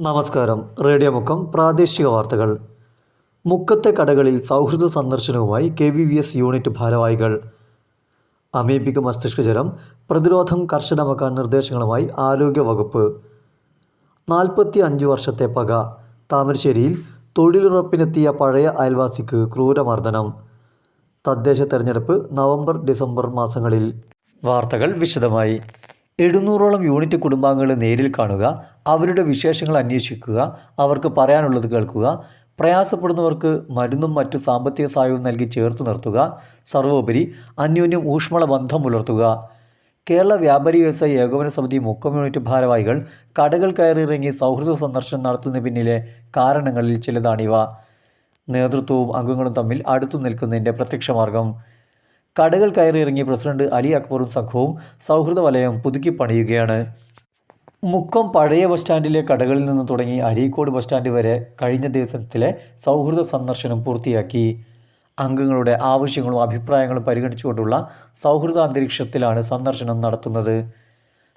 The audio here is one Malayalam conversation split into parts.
നമസ്കാരം. റേഡിയോ മുക്കം പ്രാദേശിക വാർത്തകൾ. മുക്കത്തെ കടകളിൽ സൗഹൃദ സന്ദർശനവുമായി K V V S unit ഭാരവാഹികൾ. അമീബിക് മസ്തിഷ്കജ്വരം പ്രതിരോധം കർശനമാക്കാൻ നിർദ്ദേശങ്ങളുമായി ആരോഗ്യ വകുപ്പ്. നാൽപ്പത്തി അഞ്ച് വർഷത്തെ പക. താമരശ്ശേരിയിൽ തൊഴിലുറപ്പിനെത്തിയ പഴയ അയൽവാസിക്ക് ക്രൂരമർദ്ദനം. തദ്ദേശ തെരഞ്ഞെടുപ്പ് നവംബർ ഡിസംബർ മാസങ്ങളിൽ. വാർത്തകൾ വിശദമായി. എഴുന്നൂറോളം യൂണിറ്റ് കുടുംബാംഗങ്ങളെ നേരിൽ കാണുക അവരുടെ വിശേഷങ്ങൾ അന്വേഷിക്കുക അവർക്ക് പറയാനുള്ളത് കേൾക്കുക പ്രയാസപ്പെടുന്നവർക്ക് മരുന്നും മറ്റു സാമ്പത്തിക സഹായവും നൽകി ചേർത്ത് നിർത്തുക സർവോപരി അന്യോന്യം ഊഷ്മള ബന്ധം പുലർത്തുക. കേരള വ്യാപാരി വ്യവസായ ഏകോപന സമിതി യൂണിറ്റ് ഭാരവാഹികൾ കടകൾ കയറിയിറങ്ങി സൗഹൃദ സന്ദർശനം നടത്തുന്ന പിന്നിലെ കാരണങ്ങളിൽ ചിലതാണിവ. നേതൃത്വവും അംഗങ്ങളും തമ്മിൽ അടുത്തു നിൽക്കുന്നതിന്റെ പ്രത്യക്ഷമാർഗം. കടകൾ കയറിയിറങ്ങിയ പ്രസിഡന്റ് അലി അക്ബറും സംഘവും സൗഹൃദ വലയം പുതുക്കി പണിയുകയാണ് മുക്കം പഴയ ബസ് സ്റ്റാൻഡിലെ കടകളിൽ നിന്ന് തുടങ്ങി അരീക്കോട് ബസ് സ്റ്റാൻഡ് വരെ കഴിഞ്ഞ ദിവസത്തിലെ സൗഹൃദ സന്ദർശനം പൂർത്തിയാക്കി. അംഗങ്ങളുടെ ആവശ്യങ്ങളും അഭിപ്രായങ്ങളും പരിഗണിച്ചുകൊണ്ടുള്ള സൗഹൃദ അന്തരീക്ഷത്തിലാണ് സന്ദർശനം നടത്തുന്നത്.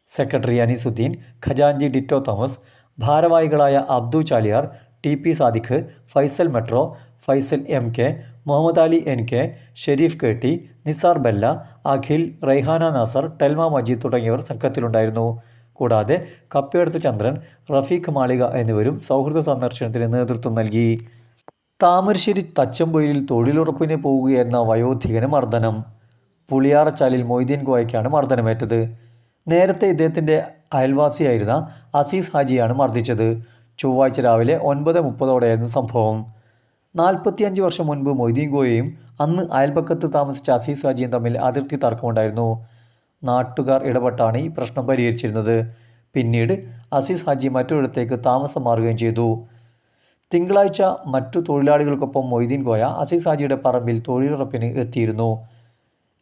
സെക്രട്ടറി അനീസുദ്ദീൻ ഖജാൻജി ഡിറ്റോ തോമസ് ഭാരവാഹികളായ Abdu Chaliyar T P Sadiq Faisal metro Faisal M K Muhammad Ali N K Sharif K T Nisar Bella Akhil Raihana Nasar Thelma Majeed തുടങ്ങിയവർ സംഘത്തിലുണ്ടായിരുന്നു. കൂടാതെ കപ്പയെടുത്ത് ചന്ദ്രൻ റഫീഖ് മാളിക എന്നിവരും സൗഹൃദ സന്ദർശനത്തിന് നേതൃത്വം നൽകി. താമരശ്ശേരി തച്ചമ്പൊയിലിൽ തൊഴിലുറപ്പിന് പോവുകയെന്ന വയോധികന് മർദ്ദനം. പുളിയാറച്ചാലിൽ മൊയ്തീൻ ഗോയയ്ക്കാണ് മർദ്ദനമേറ്റത്. നേരത്തെ ഇദ്ദേഹത്തിന്റെ അയൽവാസിയായിരുന്ന അസീസ് ഹാജിയാണ് മർദ്ദിച്ചത്. ചൊവ്വാഴ്ച രാവിലെ ഒൻപത് മുപ്പതോടെയായിരുന്നു സംഭവം. നാൽപ്പത്തിയഞ്ച് വർഷം മുൻപ് മൊയ്തീൻ ഗോയയും അന്ന് അയൽപക്കത്ത് താമസിച്ച അസീസ് ഹാജിയും തമ്മിൽ അതിർത്തി തർക്കമുണ്ടായിരുന്നു. നാട്ടുകാർ ഇടപെട്ടാണ് ഈ പ്രശ്നം പരിഹരിച്ചിരുന്നത്. പിന്നീട് അസീസ് ഹാജി മറ്റൊരിടത്തേക്ക് താമസം മാറുകയും ചെയ്തു. തിങ്കളാഴ്ച മറ്റു തൊഴിലാളികൾക്കൊപ്പം മൊയ്തീൻ ഗോയ അസീസ് ഹാജിയുടെ പറമ്പിൽ തൊഴിലുറപ്പിന് എത്തിയിരുന്നു.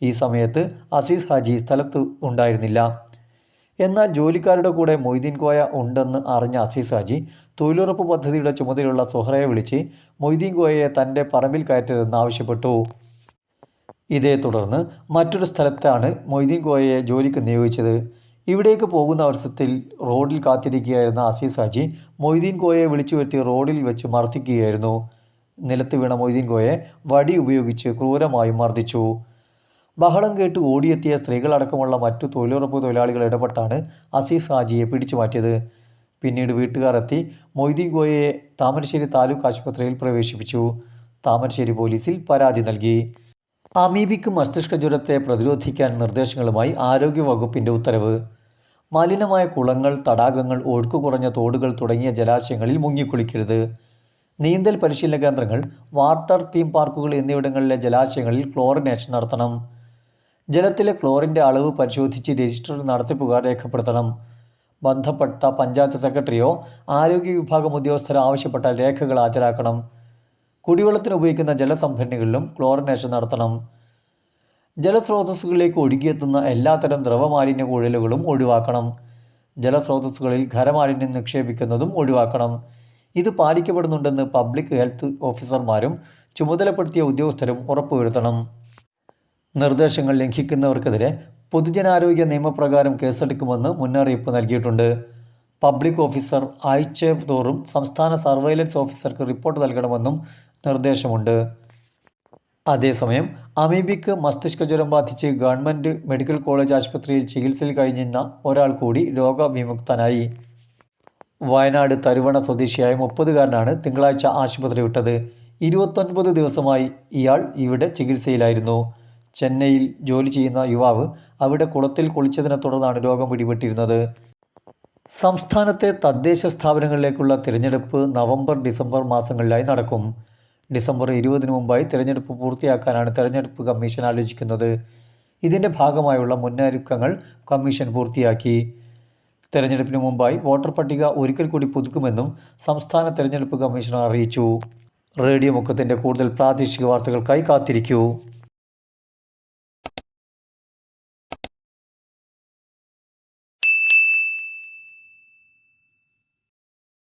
ഈ സമയത്ത് അസീസ് ഹാജി സ്ഥലത്ത് ഉണ്ടായിരുന്നില്ല. എന്നാൽ ജോലിക്കാരുടെ കൂടെ മൊയ്തീൻ കോയ ഉണ്ടെന്ന് അറിഞ്ഞ അസീസ് ഹാജി തൊഴിലുറപ്പ് പദ്ധതിയുടെ ചുമതലയുള്ള സുഹറയെ വിളിച്ച് മൊയ്തീൻ കോയയെ തന്റെ പറമ്പിൽ കയറ്റരുതെന്ന് ആവശ്യപ്പെട്ടു. ഇതേ തുടർന്ന് മറ്റൊരു സ്ഥലത്താണ് മൊയ്തീൻ കോയയെ ജോലിക്ക് നിയോഗിച്ചത്. ഇവിടേക്ക് പോകുന്ന അവസരത്തിൽ റോഡിൽ കാത്തിരിക്കുകയായിരുന്ന അസീസ് ഹാജി മൊയ്തീൻ കോയയെ വിളിച്ചു വരുത്തി റോഡിൽ വെച്ച് മർദ്ദിക്കുകയായിരുന്നു. നിലത്ത് വീണ മൊയ്തീൻ കോയെ വടി ഉപയോഗിച്ച് ക്രൂരമായി മർദ്ദിച്ചു. ബഹളം കേട്ട് ഓടിയെത്തിയ സ്ത്രീകളടക്കമുള്ള മറ്റു തൊഴിലുറപ്പ് തൊഴിലാളികൾ ഇടപെട്ടാണ് അസീസ് ഹാജിയെ പിടിച്ചു മാറ്റിയത്. പിന്നീട് വീട്ടുകാരെത്തി മൊയ്തീൻ ഗോയയെ താമരശ്ശേരി താലൂക്ക് ആശുപത്രിയിൽ പ്രവേശിപ്പിച്ചു. താമരശ്ശേരി പോലീസിൽ പരാതി നൽകി. അമീബിക്ക് മസ്തിഷ്ക ജ്വരത്തെ പ്രതിരോധിക്കാൻ നിർദ്ദേശങ്ങളുമായി ആരോഗ്യ വകുപ്പിന്റെ ഉത്തരവ്. മലിനമായ കുളങ്ങൾ തടാകങ്ങൾ ഒഴുക്കു കുറഞ്ഞ തോടുകൾ തുടങ്ങിയ ജലാശയങ്ങളിൽ മുങ്ങിക്കുളിക്കരുത്. നീന്തൽ പരിശീലന കേന്ദ്രങ്ങൾ വാട്ടർ തീം പാർക്കുകൾ എന്നിവിടങ്ങളിലെ ജലാശയങ്ങളിൽ ക്ലോറിനേഷൻ നടത്തണം. ജലത്തിലെ ക്ലോറിന്റെ അളവ് പരിശോധിച്ച് രജിസ്റ്റർ നടത്തിപ്പുകാർ രേഖപ്പെടുത്തണം. ബന്ധപ്പെട്ട പഞ്ചായത്ത് സെക്രട്ടറിയോ ആരോഗ്യ വിഭാഗം ഉദ്യോഗസ്ഥരോ ആവശ്യപ്പെട്ട രേഖകൾ ഹാജരാക്കണം. കുടിവെള്ളത്തിന് ഉപയോഗിക്കുന്ന ജലസംഭരണികളിലും ക്ലോറിനേഷൻ നടത്തണം. ജലസ്രോതസ്സുകളിലേക്ക് ഒഴുകിയെത്തുന്ന എല്ലാത്തരം ദ്രവമാലിന്യ കുഴലുകളും ഒഴിവാക്കണം. ജലസ്രോതസ്സുകളിൽ ഖരമാലിന്യം നിക്ഷേപിക്കുന്നതും ഒഴിവാക്കണം. ഇത് പാലിക്കപ്പെടുന്നുണ്ടെന്ന് പബ്ലിക് ഹെൽത്ത് ഓഫീസർമാരും ചുമതലപ്പെടുത്തിയ ഉദ്യോഗസ്ഥരും ഉറപ്പുവരുത്തണം. നിർദ്ദേശങ്ങൾ ലംഘിക്കുന്നവർക്കെതിരെ പൊതുജനാരോഗ്യ നിയമപ്രകാരം കേസെടുക്കുമെന്ന് മുന്നറിയിപ്പ് നൽകിയിട്ടുണ്ട്. പബ്ലിക് ഓഫീസർ ആഴ്ച തോറും സംസ്ഥാന സർവൈലൻസ് ഓഫീസർക്ക് റിപ്പോർട്ട് നൽകണമെന്നും നിർദ്ദേശമുണ്ട്. അതേസമയം അമീബിക്ക് മസ്തിഷ്ക ജ്വരം ബാധിച്ച് ഗവൺമെന്റ് മെഡിക്കൽ കോളേജ് ആശുപത്രിയിൽ ചികിത്സയിൽ കഴിഞ്ഞിരുന്ന ഒരാൾ കൂടി രോഗവിമുക്തനായി. വയനാട് തരുവണ സ്വദേശിയായ മുപ്പതുകാരനാണ് തിങ്കളാഴ്ച ആശുപത്രി വിട്ടത്. ഇരുപത്തൊൻപത് ദിവസമായി ഇയാൾ ഇവിടെ ചികിത്സയിലായിരുന്നു. ചെന്നൈയിൽ ജോലി ചെയ്യുന്ന യുവാവ് അവിടെ കുളത്തിൽ കുളിച്ചതിനെ തുടർന്നാണ് രോഗം പിടിപെട്ടിരുന്നത്. സംസ്ഥാനത്തെ തദ്ദേശ സ്ഥാപനങ്ങളിലേക്കുള്ള തിരഞ്ഞെടുപ്പ് നവംബർ ഡിസംബർ മാസങ്ങളിലായി നടക്കും. ഡിസംബർ ഇരുപതിനു മുമ്പായി തിരഞ്ഞെടുപ്പ് പൂർത്തിയാക്കാനാണ് തിരഞ്ഞെടുപ്പ് കമ്മീഷൻ ആലോചിക്കുന്നത്. ഇതിന്റെ ഭാഗമായുള്ള മുന്നൊരുക്കങ്ങൾ കമ്മീഷൻ പൂർത്തിയാക്കി. തെരഞ്ഞെടുപ്പിന് മുമ്പായി വോട്ടർ പട്ടിക ഒരിക്കൽ കൂടി പുതുക്കുമെന്നും സംസ്ഥാന തെരഞ്ഞെടുപ്പ് കമ്മീഷണർ അറിയിച്ചു. റേഡിയോ മുഖത്തിന്റെ കൂടുതൽ പ്രാദേശിക വാർത്തകൾക്കായി കാത്തിരിക്കൂ.